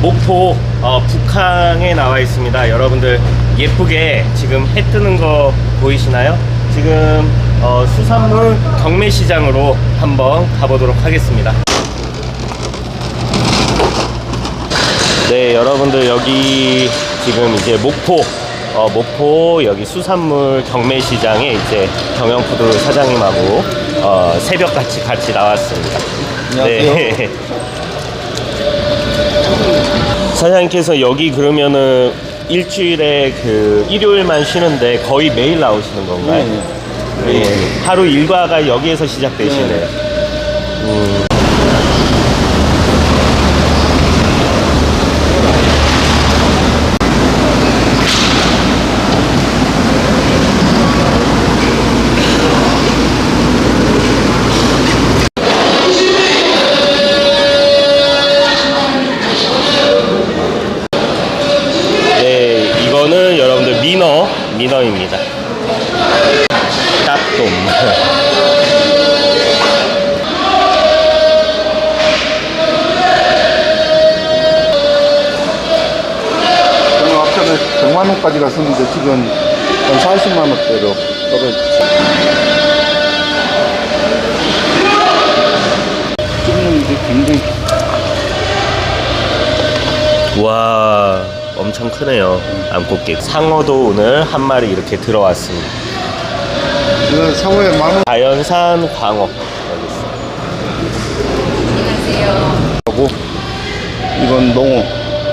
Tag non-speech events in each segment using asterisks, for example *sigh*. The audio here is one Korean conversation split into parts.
목포 어, 북항에 나와 있습니다. 여러분들 예쁘게 지금 해 뜨는 거 보이시나요? 지금 어, 수산물 경매시장으로 한번 가보도록 하겠습니다. 네, 여러분들 여기 지금 이제 목포 어, 목포 여기 수산물 경매시장에 이제 경영푸드 사장님하고 어, 새벽 같이 같이 나왔습니다. 안녕하세요. 네. *laughs* 사장님께서 여기 그러면은 일주일에 그 일요일만 쉬는데 거의 매일 나오시는 건가요? 네. 예. 하루 일과가 여기에서 시작되시네요. 음. 오늘 앞전에 100만 원까지 갔었는데 지금 한 40만 원대로 떨어졌어. 찍는 게 굉장히 와, 엄청 크네요. 암꽃게. 상어도 오늘 한 마리 이렇게 들어왔습니다. 이건 상호에 만 원. 자연산 광어. 여기 있어요. 그리고 이건 농어.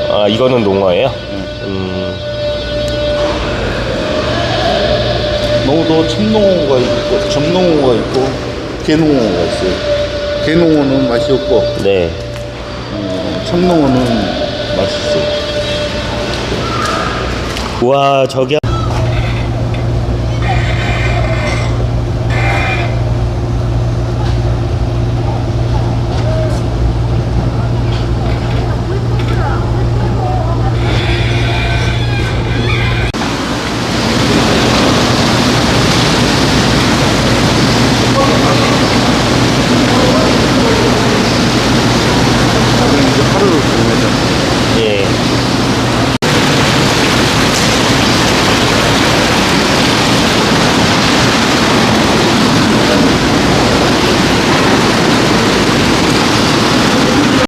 아, 이거는 농어예요? 음, 농어도 참농어가 있고 점농어가 있고 개농어가 있어요. 개농어는 맛이 없고 네. 어, 참농어는 맛있어요. 와, 저기